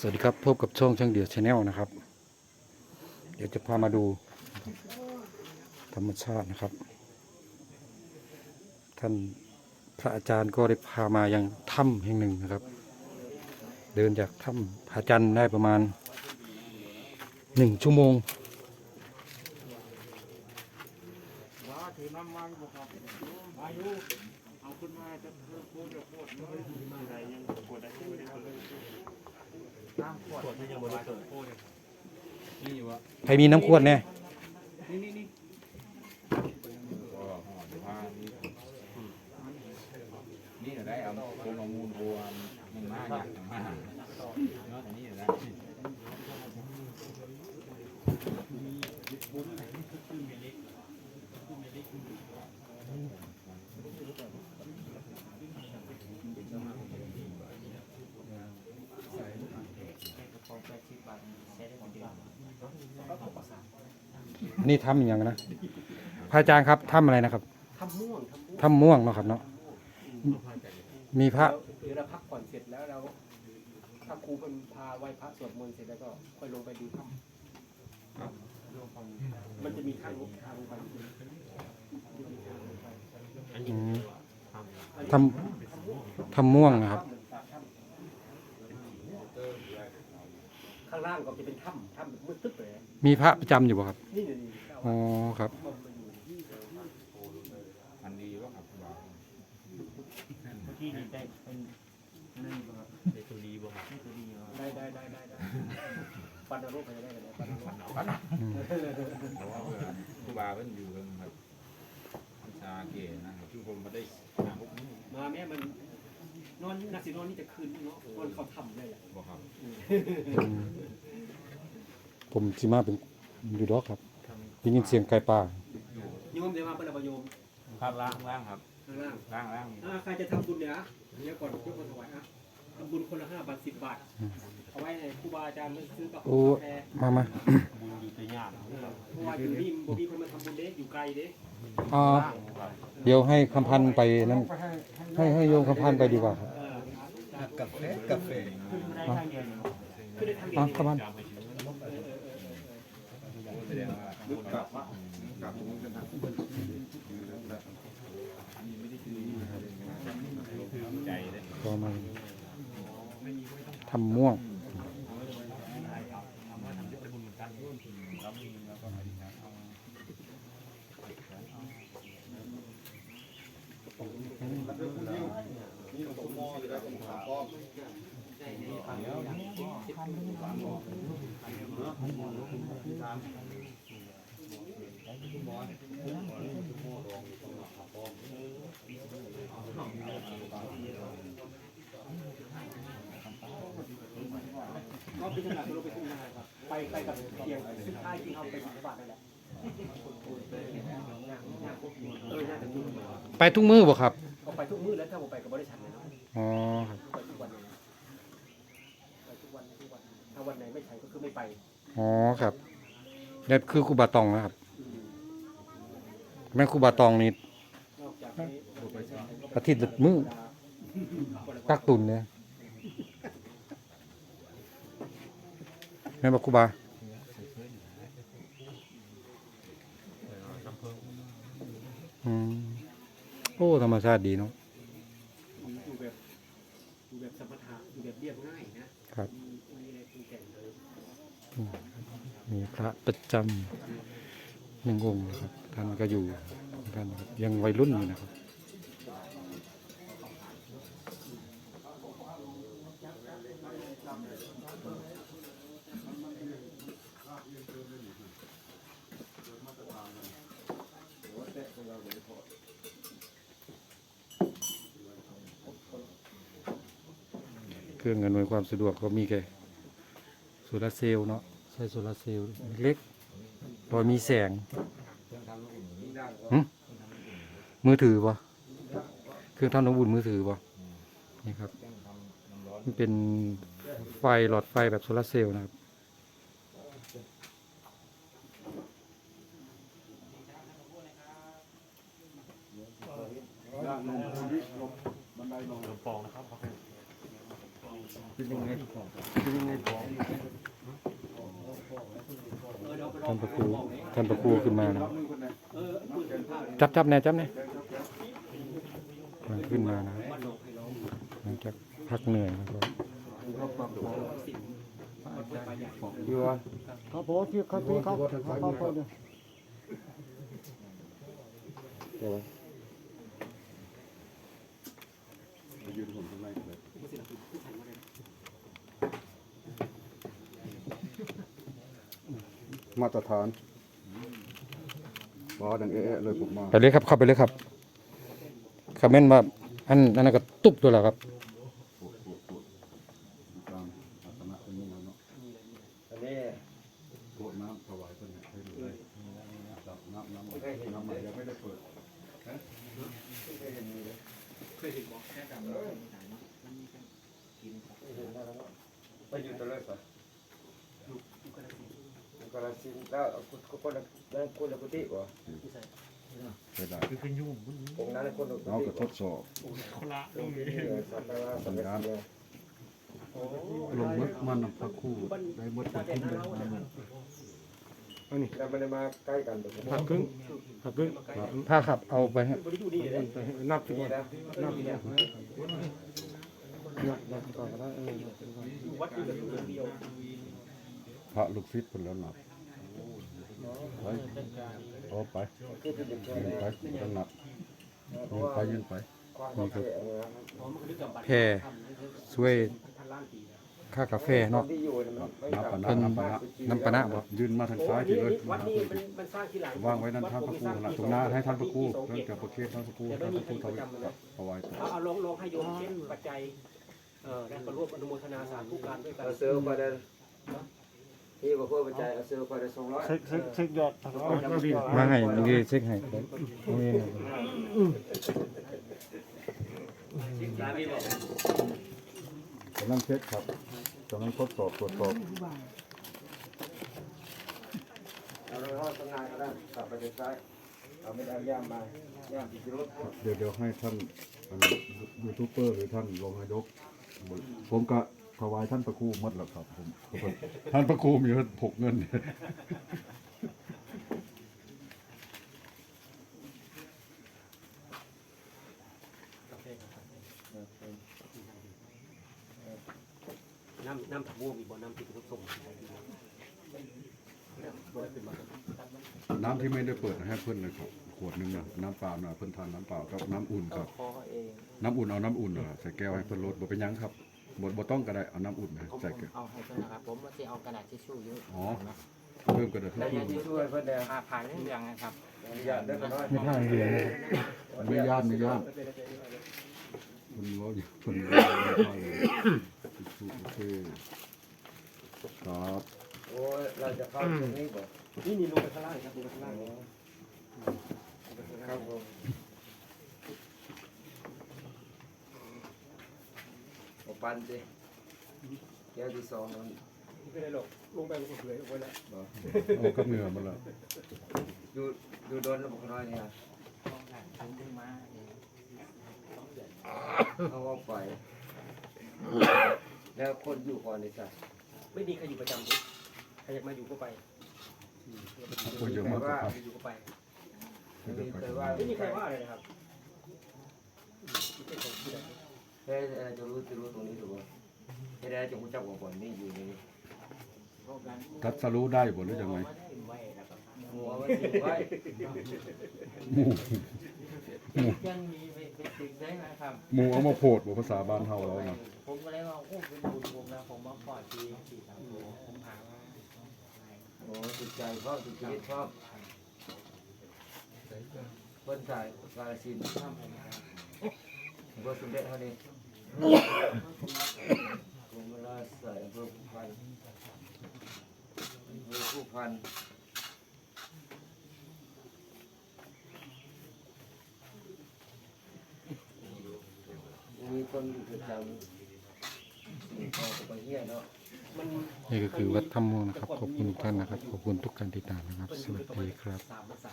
สวัสดีครับ พบกับช่องช่างเดียวชาแนลนะครับ เดี๋ยวจะพามาดู ธรรมชาตินะครับ ท่านพระอาจารย์ก็ได้พามายังถ้ำแห่งหนึ่งนะครับ เดินจากถ้ำพระจันทร์ได้ประมาณหนึ่งชั่วโมงว่าถือน้ำมันบุกครับอายุเอาขึ้นมาจะพูดจะพูดไม่ได้ยังกดได้ไม่ได้เลย ขวดมันยังบริสุทธิ์นี่วะใครมีน้ำขวดแน่นี่นี่นี่นี่ได้เอาคนเอามูลบัวมันมากอย่างมากเนาะอันนี้นะ นี่ถ้ำอย่างนะพระอาจารย์ครับถ้ำอะไรนะครับทำม่วงทำม่วงถ้ำม่วงเนาะครับเนาะมีพระเดี๋ยวเราพักผ่อนเสร็จแล้วเราถ้าครูเป็นพาไหว้พระสวดมนต์เสร็จแล้วก็ค่อยลงไปดูถ้ำมันจะมีทางลงทางลงไปอืมทำทำม่วงนะครับข้างล่างก็จะเป็นถ้ำถ้ำแบบมืดตึ๊บเลยมีพระประจำอยู่บ่ครับนี่นี่นี่อ๋อครับอันดีว่าครับบ่าวที่นี่ได้เป็นนั่นบ่ครับได้ตัวดีบ่ครับได้ตัวดีบ่ครับได้ได้ได้ได้ได้ปันนรกไปได้เลยปันนรกอืมเพราะว่าเพื่อนครูบาเพิ่นอยู่กันครับวิชาเก๋นะครับทุกคนมาได้หาพวกนี้มาแม่มัน นอนนักสินอนนี่จะคืนเนาะนอนเขาถ้ำเลยแหละบ่ครับอืมผมสิมาเป็นอยู่ดอกครับได้ยินเสียงไก่ป่าโยมเดี๋ยวมาเป็นอะไรโยมครับล่างล่างครับข้างล่างล่างล่างอ่าใครจะทำบุญเนี่ยเดี๋ยวก่อนยกคนถวายอะทำบุญคนละห้าบาทสิบบาทเอาไว้ให้ครูบาอาจารย์ซื้อกาแฟโอ้มามาบุญอยู่แต่ยากเพราะว่าอยู่นี่บ่มีคนมาทำบุญเด้อยู่ไกลเด้อ่าเดี๋ยวให้คำพันธ์ไปนั่นให้ให้โยมคำพันธ์ไปดีกว่าครับ กาแฟกาแฟขึ้นมาได้ทางเดียวนี่คือได้ทางเดียอะวคำพันธ์แสดงว่าลึกกลับกลับตระอันนี้ไม่ได้คือใจเลยก็มาทำม่วง ก็พิจารณาลงไปทุ่งนาครับไปไปกับเพียงสุดท้ายที่เอาไปถึงบาทนั่นแหละเออน่าจะมีไปทุกมือบ่ครับก็ไปทุกมื้อแล้วถ้าผมไปกับบริษัทเนี่ยเนาะอ๋อครับไปทุกวันเลยไปทุกวันทุกวันถ้าวันไหนไม่ใช่ก็คือไม่ไป อ๋อครับ นี่คือครูบาตองนะครับ แม่ครูบาตองนี่นอกจากนี้อาทิตย์ละมือกักตุนเนี่ยแม่บอกครูบาอืมโอ้ธรรมชาติดีเนาะอยู่แบบอยู่แบบสมถะอยู่แบบเรียบง่ายนะครับ มีพระประจำหนึ่งองค์นะครับท่านก็อยู่ท่านครับยังวัยรุ่นอยู่นะครับเครื่องอำนวยความสะดวกก็มีแค่โซลาร์เซลล์เนาะ ใช้โซลาร์เซลล์เล็กโดยมีแสงหึมือถือปะเครื่องทำน้ำอุ่นมือถือปะนี่ครับมันเป็นไฟหลอดไฟแบบโซลาร์เซลล์นะครับลำปองนะครับเป็นยังไง ท่านพระครูท่านพระครูขึ้นมานะจับจับแน่จับแน่มันขึ้นมานะหลังจากพักเหนื่อยแล้วก็อยู่อะเขาโพสที่เขาที่เขาเขาโพสเนี่ย มาตรฐานบอดังเอ๊ะเลยผมมาไปเลยครับ เข้าไปเลยครับคอมเมนต์ว่าอันอันนั้นก็ตุบตัวแล้วครับตามศาสนาเป็นนี้เนาะอันนี้โกรธน้ำถวายเพิ่นให้ดูเลยน้ำน้ำน้ำน้ำใหม่ยังไม่ได้เปิดเคยเห็นบอกแค่กับไปอยู่ตลอดป่ะกระ สิแล้วคนคนนั้นคนละกุฏิป่ะใช่ได้คือขึ้นยุ่งองค์นั้นคนละกุเราฏิก็ทดสอบคนละลงสัมภาสัมภาระลงมืดมันพระคู่ได้หมดทุกที่เลยแล้วมันมาใกล้กันตรงนี้หักครึ่งหักครึ่งผ้าขับเอาไปฮะบริยูนี่เลยนับนี่นะนับเนี่ยวัดอยู่แบบเดียวพระลูกศิษย์เพิ่นแล้วหนับ ไปเอาไปที่เป็นเด็กชายยืนไปต้องนับยืนไปยืนไปนะอ๋อมันคือกับแพร่ช่วยค่ากาแฟเนาะน้ำปะนะน้ำปะนะน้ำปะนะบ่ยืนมาทางซ้ายทีเลยวัดนี้มันมันสร้างที่หลังวางไว้นั่นท่านพระครูนั่นตรงหน้าให้ท่านพระครูเรื่องเกี่ยวกับเคนท่านพระครูท่านพระครูถวายถวายเอาเอาลงลงให้โยมเช่นปัจจัยเออแล้วก็รวบอนุโมทนาสาธุการด้วยกันเอาเสือไปเดิน ที่บอกว่าปัจจัยเอาเสือไปเดินสองร้อยเช็คเช็คเช็คยอดมาให้นี่เช็คให้นี่กำลังเช็คครับกำลังทดสอบตรวจสอบเอาเราทอดตั้งานก็ได้กลับไปทางซ้ายเอาไม่ได้ย่ามมาย่ามติดรถเดี๋ยวเดี๋ยวให้ท่านยูทูบเบอร์หรือท่านรองนายกผมก็ ถวายท่านพระครูหมดแล้วครับผมผมท่านพระครูมีผกเงินน้ำน้ำถังม่วงมีบ่อน้ำติดรถส่งน้ำที่ไม่ได้เปิดนะให้เพื่อนเลยครับขวดหนึงนะน้ำเปล่านะเพื่อนทานน้ำเปล่ากับน้ำอุ่นครับคอเองน้ำอุ่นเอาน้ำอุ่นเหรอใส่แก้วให้เพื่อนรดบ่เป็นหยังครับ บ่บ่ต้องก็ได้เอาน้ำอุ่นนะใส่แก้วเอาให้เพื่อนนะครับ ผมว่าจะเอากระดาษทิชชู่เยอะอ๋อเพิ่มก็ได้แต่ยังที่ช่วยเพื่อนเดียวผ่าผ่านเรื่องนะครับอย่าเดินไปน้อยไม่ท่าเรียนไม่ย่านไม่ย่านเพิ่นรออยู่เพิ่นรออยู่โอเคครับโอ้ยเราจะเข้าตรงนี้บ่นี่นี่ลงไปข้างล่างครับลงไปข้างล่างครับผมโอ ปันสิแก้วที่สองมันไม่ได้หรอกลงไปก็เผยออกไปแล้วเอากับเหนือมาแล้วดูดูโดนระบบน้อยเนี่ยผมได้มาเองเอาออกไป แล้วคนอยู่ก่อนเลยจ้ะไม่มีใครอยู่ประจำเลยใครอยากมาอยู่ก็ไปโอ้ยเยอะมากครับอยู่ก็ไปไม่มีเคยว่าไม่มีใครว่าอะไรนะครับ เฮ้ยจะรู้จะรู้ตรงนี้ถูกป่ะเฮ้ยจะรู้จักว่าบ่อนนี่อยู่ในนี้ทัดสรู้ได้บ่หรือยังไงหัวมันติดไว้หมู่ยังมีเป็นสิ่งได้นะครับหมู่เอามาโพดบ่ภาษาบ้านเฮาเรานะผมก็เลยว่าโอ้เป็นบุญผมนะผมมาขอทีสี่สามโผมหาว่าโอ้ติดใจชอบติดชีวิตชอบคนใส่กาลสินธุ์ทำอะไรนะบเบอร์สมเด็จเท่านี้ กรมราชใส่อำเภอผู้พันอำเภอผู้พันมีคนอยู่ประจำเขาก็ไปเฮียเนาะมันนี่ก็คือวัดถ้ำม่วงนะครับ ขอบคุณทุกท่านนะครับ ขอบคุณทุกการติดตามนะครับ สวัสดีครับ สามภาษา